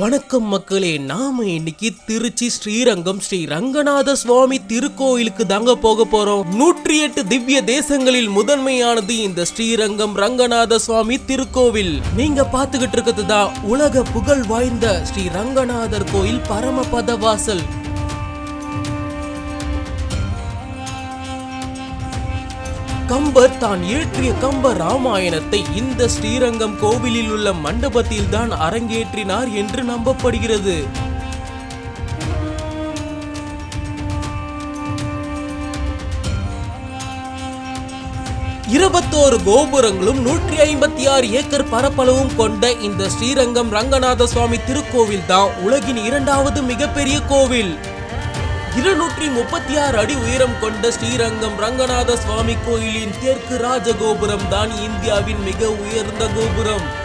வணக்கம் மக்களே நாம இன்னைக்கு திருச்சி ஸ்ரீரங்கம் ஸ்ரீ ரங்கநாத சுவாமி திருக்கோயிலுக்கு தாங்க போக போறோம். நூற்றி எட்டு திவ்ய தேசங்களில் முதன்மையானது இந்த ஸ்ரீரங்கம் ரங்கநாத சுவாமி திருக்கோவில். நீங்க பாத்துக்கிட்டு இருக்கிறது தான் உலக புகழ் வாய்ந்த ஸ்ரீ ரங்கநாதர் கோயில் பரமபத வாசல். கம்பர் தான் இயற்றிய கம்ப ராமாயணத்தை இந்த ஸ்ரீரங்கம் கோவிலில் உள்ள மண்டபத்தில் தான் அரங்கேற்றினார் என்று நம்பப்படுகிறது. இருபத்தோரு கோபுரங்களும் நூற்றி ஐம்பத்தி ஆறு ஏக்கர் பரப்பளவும் கொண்ட இந்த ஸ்ரீரங்கம் ரங்கநாத சுவாமி திருக்கோவில் தான் உலகின் இரண்டாவது மிகப்பெரிய கோவில். இருநூற்றி முப்பத்தி ஆறு அடி உயரம் கொண்ட ஸ்ரீரங்கம் ரங்கநாத சுவாமி கோயிலின் தெற்கு ராஜகோபுரம் தான் இந்தியாவின் மிக உயர்ந்த கோபுரம்.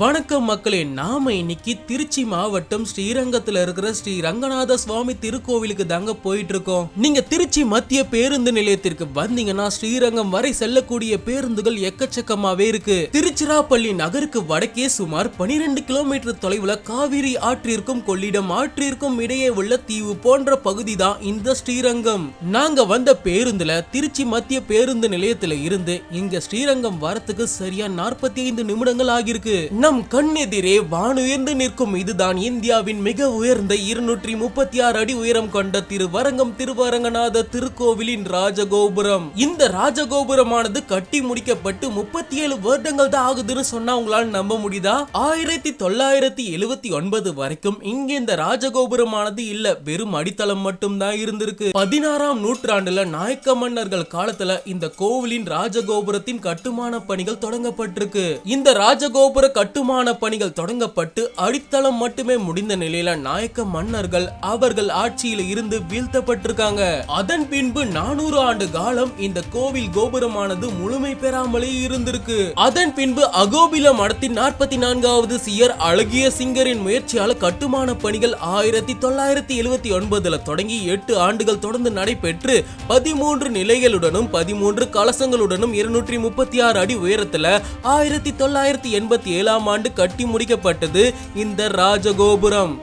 வணக்கம் மக்களே நாம இன்னைக்கு திருச்சி மாவட்டம் ஸ்ரீரங்கத்துல இருக்கிற ஸ்ரீ ரங்கநாத சுவாமி திருக்கோவிலுக்கு தாங்க போயிட்டு இருக்கோம் நீங்க திருச்சி மத்திய பேருந்து நிலையத்திற்கு வந்தீங்கன்னா ஸ்ரீரங்கம் வரை செல்லக்கூடிய பேருந்துகள் எக்கச்சக்கமாவே இருக்கு. திருச்சிராப்பள்ளி நகருக்கு வடக்கே சுமார் 12 கிலோமீட்டர் தொலைவுல காவிரி ஆற்றிற்கும் கொள்ளிடம் ஆற்றிற்கும் இடையே உள்ள தீவு போன்ற பகுதி தான் இந்த ஸ்ரீரங்கம். நாங்க வந்த பேருந்துல திருச்சி மத்திய பேருந்து நிலையத்துல இருந்து இங்க ஸ்ரீரங்கம் வரத்துக்கு சரியா 45 நிமிடங்கள் ஆகியிருக்கு. நம் கண்ணெதிரே வானுயர்ந்து நிற்கும். இதுதான் இந்தியாவின் மிக உயர்ந்த இருநூற்றி முப்பத்தி ஆறு அடி உயரம் கொண்ட திருவரங்கம் திருவரங்கநாத திருக்கோவிலின் ராஜகோபுரம். இந்த ராஜகோபுரமானது கட்டி முடிக்கப்பட்டு முப்பத்தி ஏழு வருடங்கள் தான் ஆகுதுன்னு சொன்னா உங்களால் நம்ப முடியுதா? ஆயிரத்தி தொள்ளாயிரத்தி எழுபத்தி ஒன்பது வரைக்கும் இங்க இந்த ராஜகோபுரமானது இல்ல வெறும் அடித்தளம் மட்டும் தான் இருந்திருக்கு. பதினாறாம் நூற்றாண்டுல நாயக்க மன்னர்கள் காலத்துல இந்த கோவிலின் ராஜகோபுரத்தின் கட்டுமான பணிகள் தொடங்கப்பட்டிருக்கு. இந்த ராஜகோபுர கட்டு கட்டுமான பணிகள் தொடங்கப்பட்டு அடித்தளம் மட்டுமே முடிந்த நிலையில நாயக்க மன்னர்கள் அவர்கள் ஆட்சியில் இருந்து வீழ்த்தப்பட்டிருக்காங்க. அதன் பின்பு நானூறு ஆண்டு காலம் இந்த கோவில் கோபுரமானது முழுமை பெறாமலே இருந்திருக்கு. அதன் பின்பு அகோபில மடத்தின் நாற்பத்தி நான்காவது சியர் அழகிய சிங்கரின் முயற்சியால கட்டுமான பணிகள் ஆயிரத்தி தொள்ளாயிரத்தி எழுபத்தி ஒன்பதுல தொடங்கி எட்டு ஆண்டுகள் தொடர்ந்து நடைபெற்று பதிமூன்று நிலைகளுடனும் பதிமூன்று கலசங்களுடனும் இருநூற்றி முப்பத்தி ஆறு அடி உயரத்துல ஆயிரத்தி தொள்ளாயிரத்தி எண்பத்தி ஏழாம் ஆண்டு கட்டி முடிக்கப்பட்டது இந்த ராஜகோபுரம்.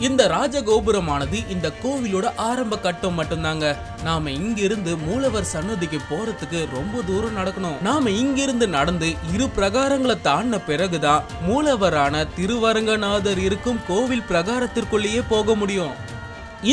இந்த ராஜகோபுரமானது இந்த கோவிலோட ஆரம்ப கட்டம் மட்டும்தாங்க. நாம இங்கிருந்து மூலவர் சன்னதிக்கு போறதுக்கு ரொம்ப தூரம் நடக்கணும். நாம இங்கிருந்து நடந்து இரு பிரகாரங்களை தாண்டின பிறகுதான் மூலவரான திருவரங்கநாதர் இருக்கும் கோவில் பிரகாரத்திற்குள்ளேயே போக முடியும்.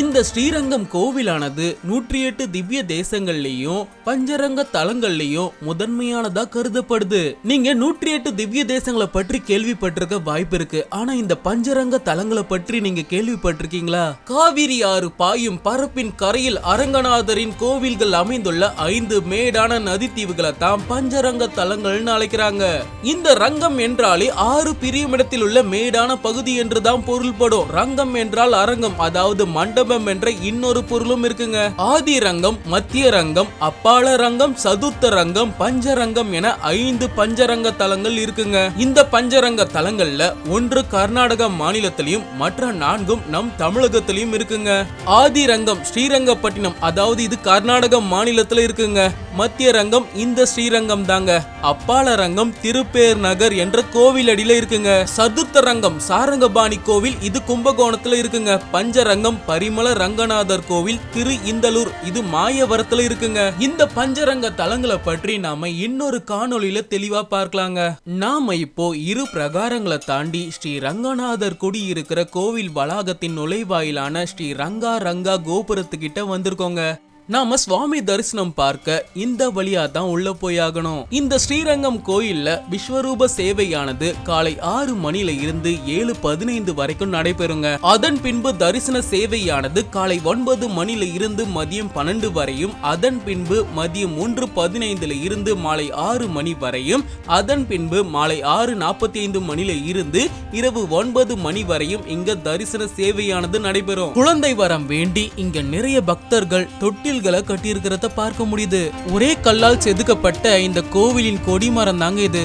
இந்த ஸ்ரீரங்கம் கோவிலானது நூற்றி எட்டு திவ்ய தேசங்கள்லயும் பஞ்சரங்க தலங்கள்லயும் முதன்மையானதா கருதப்படுது. நீங்க நூற்றி எட்டு திவ்ய தேசங்களை பற்றி கேள்விப்பட்டிருக்க வாய்ப்பு இருக்கு ஆனா இந்த பஞ்சரங்க தலங்களை பற்றி நீங்க கேள்விப்பட்டிருக்கீங்களா? காவிரி ஆறு பாயும் பரப்பின் கரையில் அரங்கநாதரின் கோவில்கள் அமைந்துள்ள ஐந்து மேடான நதித்தீவுகளை தான் பஞ்சரங்க தலங்கள்னு அழைக்கிறாங்க. இந்த ரங்கம் என்றாலே ஆறு பிரியமிடத்தில் உள்ள மேடான பகுதி என்றுதான் பொருள்படும். ரங்கம் என்றால் அரங்கம் அதாவது மண்டபம் என்ற இன்னொரு பொருளும் இருக்குங்க. ஆதி ரங்கம் மத்திய ரங்கம் அப்பால ரங்கம் சதுர்த்த ரங்கம் பஞ்சரங்கம் என ஐந்து பஞ்சரங்க தலங்கள் இருக்குங்க. இந்த பஞ்சரங்க தலங்கள்ல ஒன்று கர்நாடக மாநிலத்திலையும் மற்ற நான்கும் நம் தமிழகத்திலையும் இருக்குங்க. ஆதி ரங்கம் ஸ்ரீரங்கப்பட்டினம் அதாவது இது கர்நாடக மாநிலத்துல இருக்குங்க. மத்திய ரங்கம் இந்த ஸ்ரீரங்கம் தாங்க. அப்பால ரங்கம் திருப்பேர் நகர் என்ற கோவில் அடியில இருக்குங்க. சதுர்த்த ரங்கம் சாரங்கபாணி கோவில் இது கும்பகோணத்துல இருக்குங்க. பஞ்சரங்கம் பரிமள ரங்கநாதர் கோவில் திரு இந்தலூர். இது மாயவரத்துல இருக்குங்க. இந்த பஞ்சரங்க தலங்களை பற்றி நாம இன்னொரு காணொலியில தெளிவா பார்க்கலாங்க. நாம இப்போ இரு பிரகாரங்களை தாண்டி ஸ்ரீ ரங்கநாதர் குடி இருக்கிற கோவில் வளாகத்தின் நுழைவாயிலான ஸ்ரீ ரங்கா ரங்கா கோபுரத்துக்கிட்ட வந்திருக்கோங்க. நாம சுவாமி தரிசனம் பார்க்க இந்த வழியா தான் உள்ள போயாகணும். இந்த ஸ்ரீரங்கம் கோயில்ல விஸ்வரூப சேவையானது காலை ஆறு மணில இருந்து ஏழு பதினைந்து வரைக்கும் நடைபெறுங்க. அதன் பின்பு தரிசன சேவையானது காலை ஒன்பது மணில இருந்து மதியம் பன்னெண்டு வரையும் அதன் பின்பு மதியம் மூன்று பதினைந்துல இருந்து மாலை ஆறு மணி வரையும் அதன் பின்பு மாலை ஆறு நாற்பத்தி ஐந்து மணில இருந்து இரவு ஒன்பது மணி வரையும் இங்க தரிசன சேவையானது நடைபெறும். குழந்தை வரம் வேண்டி இங்க நிறைய பக்தர்கள் தொட்டில் கோவில்களை கட்டியிருக்கிறத பார்க்க முடியுது. ஒரே கல்லால் செதுக்கப்பட்ட இந்த கோவிலின் கொடி மரம் தாங்க இது.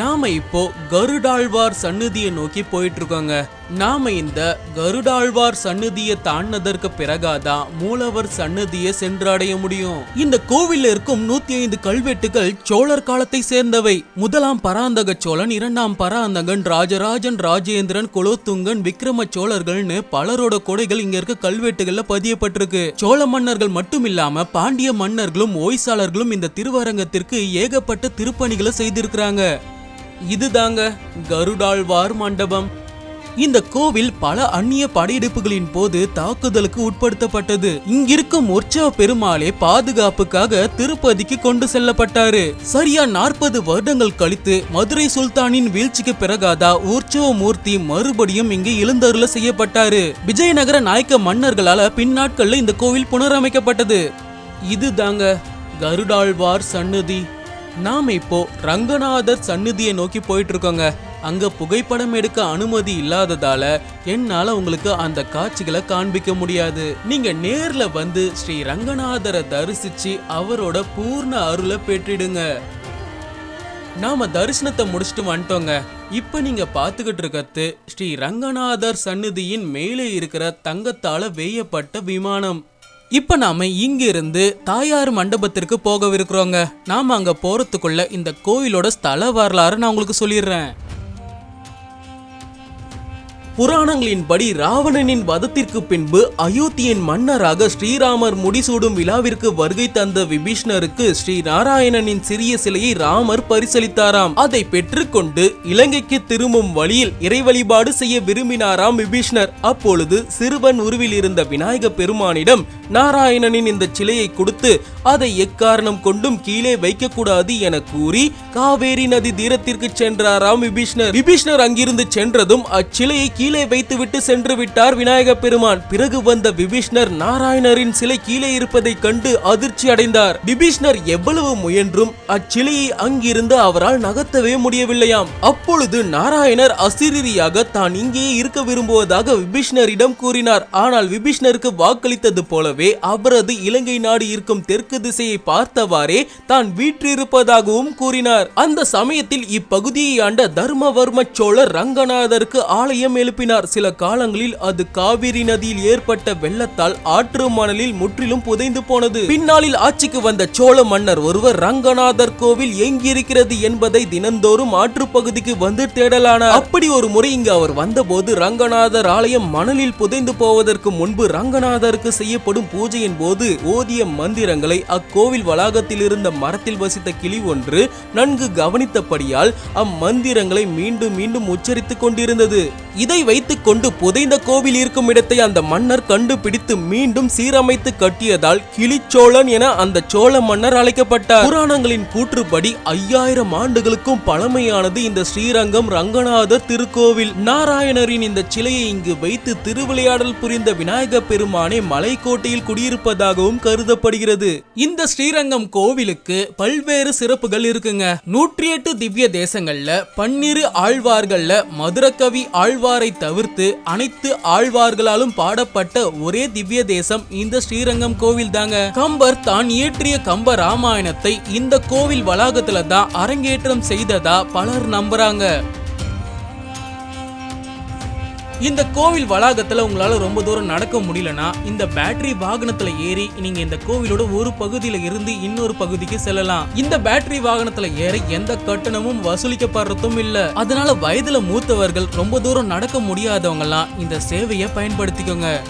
நாம இப்போ கருடாழ்வார் சன்னதியை நோக்கி போயிட்டு இருக்கோங்க. நாம இந்த கருடாழ்வார் சன்னதியை தாண்டினதற்கு பிறகாதான் மூலவர் சன்னதியை சென்றடைய முடியும். இந்த கோவில்ல இருக்கும் நூத்தி ஐந்து கல்வெட்டுகள் சோழர் காலத்தை சேர்ந்தவை. முதலாம் பராந்தக சோழன் இரண்டாம் பராந்தகன் ராஜராஜன் ராஜேந்திரன் குலோத்துங்கன் விக்ரம சோழர்கள்னு பலரோட கொடைகள் இங்க இருக்க கல்வெட்டுகள்ல பதியப்பட்டிருக்கு. சோழ மன்னர்கள் மட்டும் இல்லாம பாண்டிய மன்னர்களும் ஓய்சாளர்களும் இந்த திருவரங்கத்திற்கு ஏகப்பட்ட திருப்பணிகளை செய்திருக்கிறாங்க. இதுதாங்க கருடாழ்வார் மண்டபம். இந்த கோவில் பல அந்நிய படையெடுப்புகளின் போது தாக்குதலுக்கு உட்படுத்தப்பட்டது. இங்கிருக்கும் உற்சவ பெருமாளே பாதுகாப்புக்காக திருப்பதிக்கு கொண்டு செல்லப்பட்டாரு. சரியா நாற்பது வருடங்கள் கழித்து மதுரை சுல்தானின் வீழ்ச்சிக்கு பிறகாதா உற்சவ மூர்த்தி மறுபடியும் இங்கு எழுந்தருள செய்யப்பட்டாரு. விஜயநகர நாயக்க மன்னர்களால பின்னாட்கள்ல இந்த கோவில் புனரமைக்கப்பட்டது. இதுதாங்க கருடாழ்வார் சன்னதி நாம இப்போ ரங்கநாதர் சன்னதியை நோக்கி போயிட்டு இருக்கோங்க. அங்கே புகைப்படம் எடுக்க அனுமதி இல்லாததால என்னால் உங்களுக்கு அந்த காட்சிகளை காண்பிக்க முடியாது. நீங்க நேர்ல வந்து ஸ்ரீ ரங்கநாதரை தரிசிச்சு அவரோட பூர்ண அருளை பெற்றிடுங்க. நாம தரிசனத்தை முடிச்சுட்டு வந்துட்டோங்க. இப்போ நீங்க பார்த்துக்கிட்டு இருக்கிறது ஸ்ரீ ரங்கநாதர் சந்நிதியின் மேலே இருக்கிற தங்கத்தால வேயப்பட்ட விமானம். இப்போ நாம இங்கிருந்து தாயார் மண்டபத்திற்கு போகவிருக்கிறோங்க. நாம அங்க போறதுக்குள்ள இந்த கோயிலோட ஸ்தல வரலாறு நான் உங்களுக்கு சொல்லிடுறேன். புராணங்களின்படி ராவணனின் வதத்திற்கு பின்பு அயோத்தியின் மன்னராக ஸ்ரீராமர் முடிசூடும் விழாவிற்கு வருகை தந்த விபீஷ்ணருக்கு ஸ்ரீ நாராயணனின் சிறிய சிலையை ராமர் பரிசளித்தாராம். அதை பெற்றுக்கொண்டு இலங்கைக்கு திரும்பும் வழியில் இறை வழிபாடு செய்ய விரும்பினாராம் விபீஷ்ணர். அப்பொழுது சிறுவன் உருவில் இருந்த விநாயக பெருமானிடம் நாராயணனின் இந்த சிலையை கொடுத்து அதை எக்காரணம் கொண்டும் கீழே வைக்கக்கூடாது என கூறி காவேரி நதி தீரத்திற்கு சென்றாராம் விபீஷ்ணர். விபீஷ்ணர் அங்கிருந்து சென்றதும் அச்சிலையை கீழே வைத்துவிட்டு சென்று விட்டார் விநாயக பெருமான். பிறகு வந்த விபீஷ்ணர் நாராயணரின் சிலை கீழே இருப்பதை கண்டு அதிர்ச்சி அடைந்தார். விபீஷ்ணர் எவ்வளவு முயன்றும் அச்சிலையை அங்கிருந்து அவரால் நகர்த்தவே முடியவில்லையாம். அப்பொழுது நாராயணர் அசிரியாக தான் இங்கேயே இருக்க விரும்புவதாக விபீஷ்ணரிடம் கூறினார். ஆனால் விபீஷ்ணருக்கு வாக்களித்தது போலவே அவரது இலங்கை நாடு இருக்கும் தெற்கு திசையை பார்த்தவாறே தான் வீற்றிருப்பதாகவும் கூறினார். அந்த சமயத்தில் இப்பகுதியை ஆண்ட தர்மவர்ம சோழர் ரங்கநாதருக்கு ஆலயம் எழுப்பினார். சில காலங்களில் அது காவிரி நதியில் ஏற்பட்ட வெள்ளத்தால் ஆற்று மணலில் முற்றிலும் புதைந்து போனது. பின்னாளில் ஆட்சிக்கு வந்த சோழ மன்னர் ஒருவர் ரங்கநாதர் கோவில் எங்கிருக்கிறது என்பதை தினந்தோறும் ஆற்று பகுதிக்கு வந்து தேடலானார். அப்படி ஒரு முறை இங்கு அவர் வந்தபோது ரங்கநாதர் ஆலயம் மணலில் புதைந்து போவதற்கு முன்பு ரங்கநாதருக்கு செய்யப்படும் பூஜையின் போது ஓதிய மந்திரங்களை அக்கோவில் வளாகத்தில் இருந்த மரத்தில் வசித்த கிளி ஒன்று நன்கு கவனித்தபடியால் அம்மந்திரங்களை மீண்டும் மீண்டும் உச்சரித்துக் கொண்டிருந்தது. இதை மண்ணை வைத்துக்கொண்டு புதைந்த கோவில் இருக்கும் இடத்தை அந்த மன்னர் கண்டுபிடித்து மீண்டும் சீரமைத்து கட்டியதால் கிளிச்சோழன் என அந்த சோழ மன்னர் அழைக்கப்பட்டார். புராணங்களின் கூற்றுப்படி ஐயாயிரம் ஆண்டுகளுக்கும் பழமையானது இந்த ஸ்ரீரங்கம் ரங்கநாதர் திருக்கோவில். நாராயணரின் இந்த சிலையை இங்கு வைத்து திருவிளையாடல் புரிந்த விநாயக பெருமானே மலைக்கோட்டையில் குடியிருப்பதாகவும் கருதப்படுகிறது. இந்த ஸ்ரீரங்கம் கோவிலுக்கு பல்வேறு சிறப்புகள் இருக்குங்க. நூற்றி எட்டு திவ்ய தேசங்கள்ல பன்னிரு ஆழ்வார்கள்ல மதுரக்கவி ஆழ்வாரை தவிர்த்து அனைத்து ஆழ்வார்களாலும் பாடப்பட்ட ஒரே திவ்ய தேசம் இந்த ஸ்ரீரங்கம் கோவில் தாங்க கம்பர் தான் இயற்றிய கம்ப ராமாயணத்தை இந்த கோவில் வளாகத்துல தான் அரங்கேற்றம் செய்ததா பலர் நம்புறாங்க. இந்த கோவில் வளாகத்துல உங்களால ரொம்ப தூரம் நடக்க முடியலனா இந்த பேட்டரி வாகனத்துல ஏறி நீங்க இந்த கோவிலோட ஒரு பகுதியில இருந்து இன்னொரு பகுதிக்கு செல்லலாம். இந்த பேட்டரி வாகனத்துல ஏற எந்த கட்டணமும் வசூலிக்கப்படுறதும் இல்ல. அதனால வயதுல மூத்தவர்கள் ரொம்ப தூரம் நடக்க முடியாதவங்க எல்லாம் இந்த சேவையை பயன்படுத்திக்கோங்க.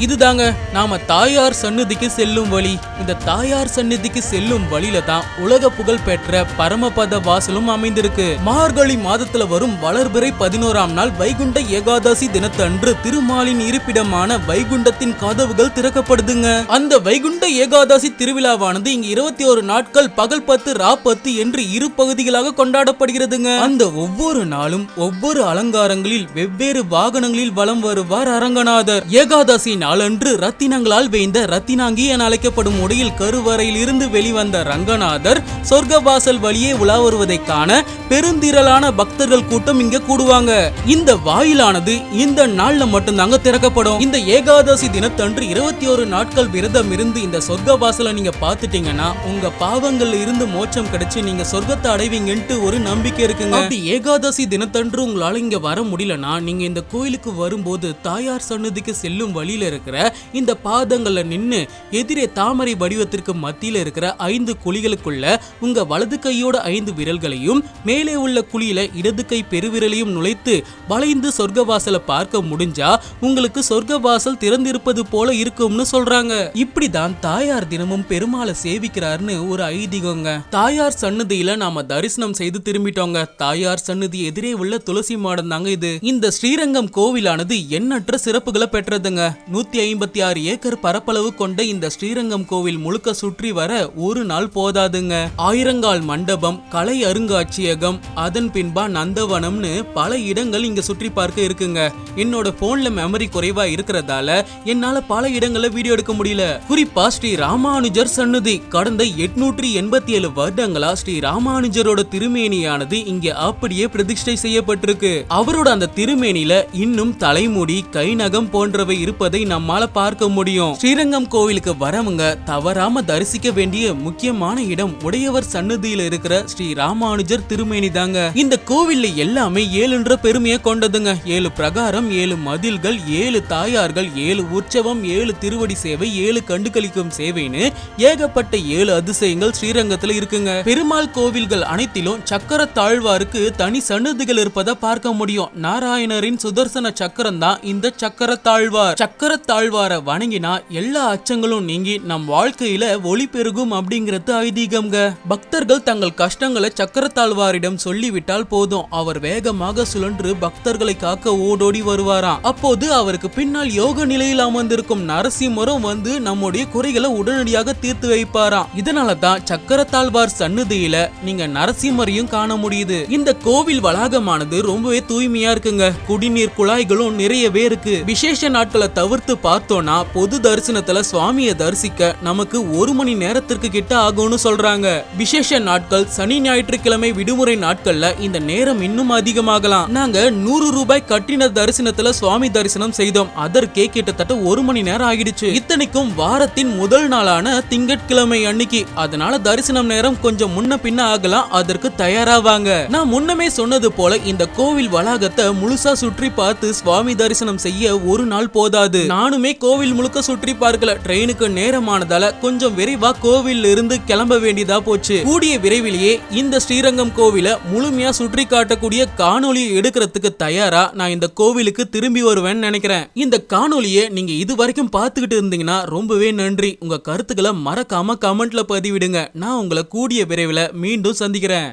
இதுதாங்க நாம தாயார் சந்நிதிக்கு செல்லும் வழி. இந்த தாயார் சந்நிதிக்கு செல்லும் வழியில தான் உலக புகழ் பெற்ற பரமபத வாசலும் அமைந்திருக்கு. மார்கழி மாதத்துல வரும் வளர்பிறை பதினோராம் நாள் வைகுண்ட ஏகாதசி தினத்தன்று திருமாலின் இருப்பிடமான வைகுண்டத்தின் கதவுகள் திறக்கப்படுதுங்க. அந்த வைகுண்ட ஏகாதசி திருவிழாவானது இங்கு இருபத்தி ஒரு நாட்கள் பகல் பத்து ரா பத்து என்று இரு பகுதிகளாக கொண்டாடப்படுகிறதுங்க. அந்த ஒவ்வொரு நாளும் ஒவ்வொரு அலங்காரங்களில் வெவ்வேறு வாகனங்களில் வலம் வருவார் அரங்கநாதர். ஏகாதசி நாளன்று ரத்தினங்களால் வேய்ந்த ரத்தினாங்கி என அழைக்கப்படும் உடையில் கருவறையில் இருந்து வெளிவந்த ரங்கநாதர் சொர்க்கவாசல் வழியே உலா வருவதை காண பெருந்திரளான பக்தர்கள் கூட்டம் இங்க கூடுவாங்க. இந்த வாயிலானது இந்த நாள்ல மட்டும்தாங்க திறக்கப்படும். இந்த ஏகாதசி தினத்தன்று இருபத்தி ஒரு நாட்கள் விரதம் இருந்து இந்த சொர்க்க வாசலை நீங்க பார்த்துட்டீங்கன்னா உங்க பாவங்கள்ல இருந்து மோட்சம் கிடைச்சு நீங்க சொர்க்கத்தை அடைவீங்கன்ட்டு ஒரு நம்பிக்கை இருக்குங்க. அப்படி ஏகாதசி தினத்தன்று உங்களால இங்க வர முடியலன்னா நீங்க இந்த கோயிலுக்கு வரும்போது தாயார் சன்னதிக்கு செல்லும் வழியில இருக்கிற இந்த பாதங்கள்ல நின்று எதிரே தாமரை வடிவத்திற்கு மத்தியில் இருக்கிற ஐந்து குழிகளுக்குள்ள உங்க வலது கையோட ஐந்து விரல்களையும் மேலே உள்ள குழியில இடது கை பெருவிரலையும் நுழைத்து வளைந்து சொர்க்கவாசலை பார்க்க முடிஞ்சா உங்களுக்கு சொர்க்கவாசல் திறந்திருப்பது போல இருக்கும்னு சொல்றாங்க. இப்படிதான் தாயார் தினமும் பெருமாளை சேவிக்கிறாருன்னு ஒரு ஐதீகங்க. தாயார் சன்னதியில நாம தரிசனம் செய்து திரும்பிட்டோங்க. தாயார் சன்னதி எதிரே உள்ள துளசி மாடம் தாங்க இது. இந்த ஸ்ரீரங்கம் கோவிலானது எண்ணற்ற சிறப்புகளை பெற்றதுங்க. நூத்தி ஐம்பத்தி ஆறு ஏக்கர் பரப்பளவு கொண்ட இந்த ஸ்ரீரங்கம் கோவில் முழுக்க சுற்றி வர ஒரு நாள் போதாதுங்க. ஆயிரங்கால் மண்டபம் கலை அருங்காட்சியகம் அதன் பின்பா நந்தவனம்னு பல இடங்கள் இங்க சுற்றி பார்க்க இருக்குங்க. என்னோட போன்ல மெமரி குறைவா இருக்கிறதால என்னால பல இடங்கள்ல வீடியோ எடுக்க முடியல. குறிப்பா ஸ்ரீ ராமானுஜர் சன்னதி கடந்த எட்நூற்றி எண்பத்தி ஏழு வருடங்களா ஸ்ரீ ராமானுஜரோட திருமேனியானது இங்க அப்படியே பிரதிஷ்டை செய்யப்பட்டிருக்கு. அவரோட அந்த திருமேனில இன்னும் தலைமுடி கை நகம் போன்றவை இருப்பதை நம்மால பார்க்க முடியும். ஸ்ரீரங்கம் கோவிலுக்கு வரவங்க தவறாம தரிசிக்க வேண்டிய முக்கியமான இடம் உடையவர் சன்னதியில இருக்கிற ஸ்ரீ ராமானுஜர் திருமேனி தாங்க. இந்த கோவில்ல எல்லாமே ஏழுன்ற பெருமையை கொண்டதுங்க. ஏழு பிரகாரம் ஏழு மதில்கள் ஏழு தாயார்கள் ஏழு உற்சவம் ஏழு திருவடி சேவை ஏழு கண்டுகளிக்கும் சேவைன்னு ஏகப்பட்ட ஏழு அதிசயங்கள் ஸ்ரீரங்கத்துல இருக்குங்க. பெருமாள் கோவில்கள் அனைத்திலும் சக்கர தாழ்வாருக்கு தனி சன்னதிகள் இருப்பதை பார்க்க முடியும். நாராயணரின் சுதர்சன சக்கரம் தான் இந்த சக்கர தாழ்வார். சக்கர தாழ்வார வணங்கினா எல்லா அச்சங்களும் நீங்கி நம் வாழ்க்கையில ஒளி பெருகும் அப்படிங்கிறது ஐதீகம்ங்க. பக்தர்கள் தங்கள் கஷ்டங்களை சக்கரத்தாழ்வாரிடம் சொல்லிவிட்டால் போதும். அவர் வேகமாக சுழன்று பக்தர்களை காக்க ஓடோடி வருவாராம். அப்போது அவருக்கு பின்னால் யோக நிலையில் அமர்ந்திருக்கும் நரசிம்மரும் வந்து நம்முடைய குறைகளை உடனடியாக தீர்த்து வைப்பாராம். இதனால தான் சக்கரத்தாழ்வார் சன்னதியில நீங்க நரசிம்மரையும் காண முடியுது. இந்த கோவில் வளாகமானது ரொம்பவே தூய்மையா இருக்குங்க. குடிநீர் குழாய்களும் நிறையவே இருக்கு. விசேஷ நாட்களை தவிர்த்து பார்த்தோம்னா பொது தரிசனத்துல சுவாமியை தரிசிக்க நமக்கு ஒரு மணி நேரத்திற்கு கிட்ட ஆகும்னு சொல்றாங்க. விசேஷ நாட்கள் சனி ஞாயிற்றுக்கிழமை விடுமுறை நாட்கள்ல இந்த நேரம் இன்னும் அதிகமாகலாம். நாங்க நூறு ரூபாய் கட்டின தரிசனத்துல சுவாமி தரிசனம் செய்தோம். அதற்கே கிட்டத்தட்ட ஒரு மணி நேரம் ஆகிடுச்சு. இத்தனைக்கும் வாரத்தின் முதல் நாளான திங்கட்கிழமை அன்னைக்கு. அதனால தரிசனம் நேரம் கொஞ்சம் முன்ன பின்ன ஆகலாம். அதற்கு தயாராவாங்க. நான் முன்னமே சொன்னது போல இந்த கோவில் வளாகத்தை முழுசா சுற்றி பார்த்து சுவாமி தரிசனம் செய்ய ஒரு நாள் போதாது. நான் நானுமே கோவில் முழுக்க சுற்றி பார்க்கல. ட்ரெயினுக்கு நேரமானதால கொஞ்சம் விரைவா கோவில் இருந்து கிளம்ப வேண்டியதா போச்சு. கூடிய விரைவிலேயே இந்த ஸ்ரீரங்கம் கோவில முழுமையா சுற்றி காட்டக்கூடிய காணொளியை எடுக்கிறதுக்கு தயாரா நான் இந்த கோவிலுக்கு திரும்பி வருவேன்னு நினைக்கிறேன். இந்த காணொலியை நீங்க இது வரைக்கும் பார்த்துக்கிட்டு இருந்தீங்கன்னா ரொம்பவே நன்றி. உங்க கருத்துக்களை மறக்காம கமெண்ட்ல பதிவிடுங்க. நான் உங்களை கூடிய விரைவில் மீண்டும் சந்திக்கிறேன்.